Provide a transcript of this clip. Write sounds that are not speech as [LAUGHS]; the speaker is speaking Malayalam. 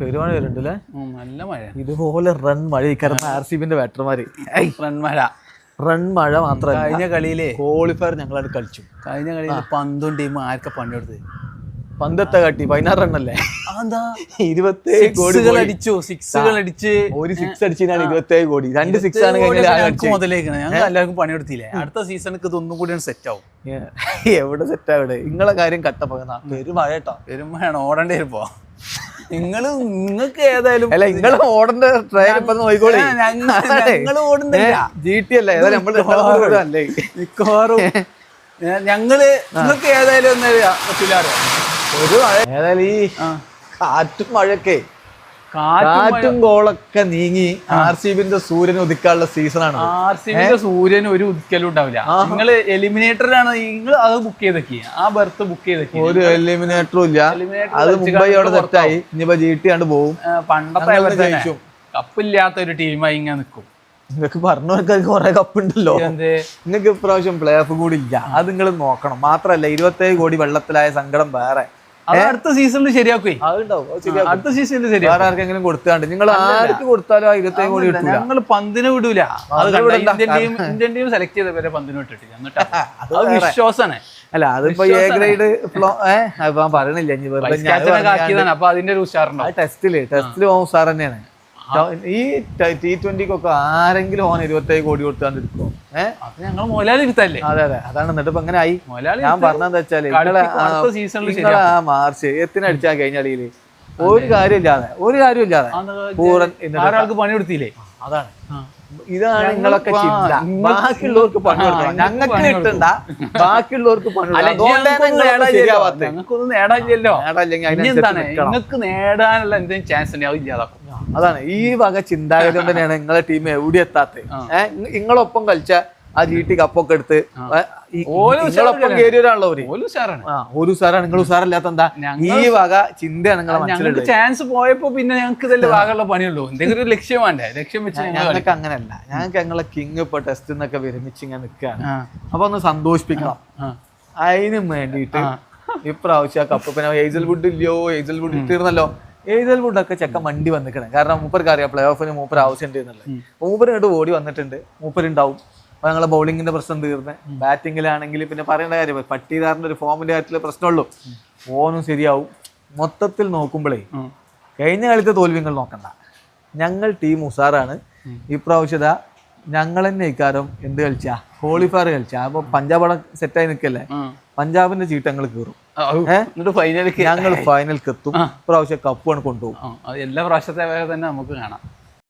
പെരുമഴ നല്ല മഴ. ഇതുപോലെ റൺ മഴ. കാരണം ആർ സി ബിന്റെ ബാറ്റർമാര് മഴ. റൺ മഴ മാത്രമല്ല. കഴിഞ്ഞ കളിയിലെ ക്വാളിഫയർ ഞങ്ങളത് കളിച്ചു. കഴിഞ്ഞ കളിയിൽ പന്തും ടീമും ആർക്കെ പണിയെടുത്ത് പന്തത്തെ കാട്ടി. പതിനാറ് റണ്ണല്ലേ ഇരുപത്തേഴ് കോടി അടിച്ചു സിക്സുകൾ അടിച്ച്. ഒരു സിക്സ് അടിച്ചാണ് ഇരുപത്തേഴ് കോടി. രണ്ട് സിക്സ് ആണ് മുതലേക്കാണ്. ഞങ്ങൾ എല്ലാവർക്കും പണിയെടുത്തില്ലേ അടുത്ത സീസണക്ക് ഇതൊന്നും കൂടിയാണ് സെറ്റ് ആവും. എവിടെ സെറ്റ് ആവിടെ നിങ്ങളെ കാര്യം കട്ടപ്പകുന്ന. പെരുമഴ കേട്ടോ. പെരുമഴയാണ്. ഓടേണ്ടി വരുമ്പോ നിങ്ങൾ നിങ്ങൾക്ക് ഏതായാലും അല്ല നിങ്ങൾ ഓടേണ്ട ട്രെയിൻ ഇപ്പൊ നോക്കിക്കോളി ആ, ഞങ്ങ- ഞങ്ങൾ ഓടുന്നില്ല. ജി ടി അല്ലേ? ഏതായാലും നമ്മൾ മിക്കവാറും. ഞങ്ങൾ നിങ്ങൾക്ക് ഏതായാലും ഒന്നും പറ്റില്ല ഒരു ഏതായാലും ഈ കാറ്റും മഴയൊക്കെ കാറ്റും കോളൊക്കെ ഗോളൊക്കെ നീങ്ങി ആർ സി ബിന്റെ സൂര്യൻ ഉദിക്കാനുള്ള സീസണാണ് ആർ സി ബിന്റെ സൂര്യൻ ഒരു ഉദിക്കലും ഉണ്ടാവില്ല. നിങ്ങൾ എലിമിനേറ്ററിലാണ് നിങ്ങൾ അത് ബുക്ക് ചെയ്തൊക്കെ. ആ ബർത്ത് ബുക്ക് ചെയ്തൊക്കെ. ഒരു എലിമിനേറ്ററും ഇല്ല. അത് മുംബൈയോടെ സെറ്റായി ഇനിയിപ്പോ ജി ടി ആണ്ട് പോവും. പണ്ടത്തെ. കപ്പില്ലാത്ത ഒരു ടീമായി ഇങ്ങനെ നിൽക്കും നിങ്ങൾക്ക് പറഞ്ഞവർക്ക് കുറെ കപ്പ് ഉണ്ടല്ലോ എന്ത്? നിങ്ങൾക്ക് ഇപ്രാവശ്യം പ്ലേ ഓഫ് കൂടി ഇല്ല. അത് നിങ്ങൾ നോക്കണം. മാത്രല്ല ഇരുപത്തേഴ് കോടി വെള്ളത്തിലായ സങ്കടം വേറെ. അടുത്ത സീസണിൽ ശരിയാക്കുവേ. അടുത്ത സീസണിൽ ശരിയാക്കും. ആർക്കെങ്കിലും കൊടുത്താണ്ട് നിങ്ങൾ ആർക്ക് കൊടുത്താലും ആ ഇരുപത്തേഴ് കോടി കിട്ടൂല. ഞങ്ങൾ പന്തിനെ വിടൂല. അത് Indian team Indian team select ചെയ്ത പേരെ പന്തിന് വിട്ടിട്ടില്ല. എന്നിട്ട് [LAUGHS] അത് വിശ്വാസമാണ് അല്ല അതിപ്പോ എ ഗ്രേഡ് ഏഹ് പറയണില്ല. അപ്പൊ അതിന്റെ ഒരു ഉഷാറുണ്ടാവും. ടെസ്റ്റിൽ ടെസ്റ്റിൽ സാർ തന്നെയാണ്. ഈ ടി ട്വന്റിക്കൊക്കെ ആരെങ്കിലും ഓൻ ഇരുപത്തേഴ് കോടി കൊടുത്താണ്ട് എടുക്കോ ഏഹ് അത് ഞങ്ങൾ മുതലാളി ഇരുത്തല്ലേ അതെ അതെ. അതാണ് എന്നിട്ട് ഇപ്പൊ എങ്ങനെ ആയി. മുതലാളി ഞാൻ വെച്ചാൽ നിങ്ങളെ ആ- അടുത്ത seasonൽ ആ മാർച്ച് എത്തിനടിച്ചാ കഴിഞ്ഞ കളിയിൽ ഒരു കാര്യമില്ലാതെ ഒരു കാര്യമില്ലാതെ പൂരൻ എന്നിട്ട് ആരാൾക്ക് പണി കൊടുത്തില്ലേ? അതാണ്. ഇതാണ് നിങ്ങളൊക്കെ ബാക്കിയുള്ളവർക്ക് പണി കൊടുക്കണം. ഞങ്ങൾക്ക് കിട്ടണ്ട. ബാക്കിയുള്ളവർക്ക് പണി കൊടുക്കണം. അതുകൊണ്ടാണ് നിങ്ങളൊക്കെ ശരിയാവാത്തത്. ഞങ്ങൾക്കൊന്നും നേടാനില്ലല്ലോ. നിങ്ങൾക്ക് നേടാനുള്ള എന്തെങ്കിലും ചാൻസ് ഉണ്ടാവും അത് ഇല്ലാതാക്കും. അതാണ്. ഈ വക ചിന്താഗതി കൊണ്ട് തന്നെയാണ് നിങ്ങളെ ടീം എവിടെ എത്താത്തത് ഏഹ് നിങ്ങളൊപ്പം കളിച്ച ആ ജി ടി കപ്പൊക്കെ എടുത്ത് നിങ്ങളൊപ്പം കയറിയവരാണല്ലോ ഒരു സാറാണ് നിങ്ങൾ ഉസാറില്ലാത്ത എന്താ? ഈ വക ചിന്തയാണ് നിങ്ങളെ ചാൻസ് പോയപ്പോ പിന്നെ ഞങ്ങൾക്ക് ഇതല്ലേ ഭാഗമുള്ള പണിയുള്ളൂ. എന്തെങ്കിലും ഒരു ലക്ഷ്യം വേണ്ടേ? ലക്ഷ്യം വെച്ച് ഞങ്ങൾ ഞങ്ങൾക്ക് അങ്ങനെയല്ല. ഞങ്ങൾക്ക് ഞങ്ങളെ കിങ് ഇപ്പൊ ടെസ്റ്റ് നിന്നൊക്കെ വിരമിച്ച് ഇങ്ങനെ നിൽക്കുകയാണ് അപ്പൊ ഒന്ന് സന്തോഷിപ്പിക്കണം. അതിനും വേണ്ടിട്ട് വേണ്ടിയിട്ട് ഇപ്രാവശ്യം ആ കപ്പ് പിന്നെ ഏജൽ വുഡ് ഇല്ലയോ? ഏജൽ വുഡ് തീർന്നല്ലോ ഒക്കെ ചെക്കൻ വണ്ടി വന്നിക്കണം. കാരണം മൂപ്പർക്ക് അറിയാം പ്ലേ ഓഫിന് മൂപ്പർ ആവശ്യമുണ്ട് എന്നുള്ളത് മൂപ്പർ ഇങ്ങോട്ട് ഓടി വന്നിട്ടുണ്ട്. മൂപ്പരുണ്ടാവും. അപ്പൊ ഞങ്ങളെ ബൗളിങ്ങിന്റെ പ്രശ്നം തീർന്ന്. ബാറ്റിങ്ങിലാണെങ്കിൽ പിന്നെ പറയേണ്ട കാര്യം പട്ടീദാറിന്റെ ഒരു ഫോമിന്റെ കാര്യത്തിലെ പ്രശ്നമുള്ളൂ. ഓനും ശരിയാവും. മൊത്തത്തിൽ നോക്കുമ്പോഴേ കഴിഞ്ഞ കളിത്തെ തോൽവി നിങ്ങൾ നോക്കണ്ട. ഞങ്ങൾ ടീം ഉസാറാണ്. ഇപ്രാവശ്യത ഞങ്ങൾ തന്നെ ഇക്കാരം എന്ത് കളിച്ചാ? ക്വാളിഫയർ കളിച്ചാ. അപ്പൊ പഞ്ചാബ് അവിടെ സെറ്റായി നിൽക്കല്ലേ. പഞ്ചാബിന്റെ ചീട്ട് ഞങ്ങൾ കീറും എന്നിട്ട് ഫൈനലിൽ ഞങ്ങൾ ഫൈനലിൽ എത്തും ഇപ്രാവശ്യം കപ്പാണ് കൊണ്ടുപോകും. എല്ലാ പ്രാവശ്യത്തെ തന്നെ നമുക്ക് കാണാം.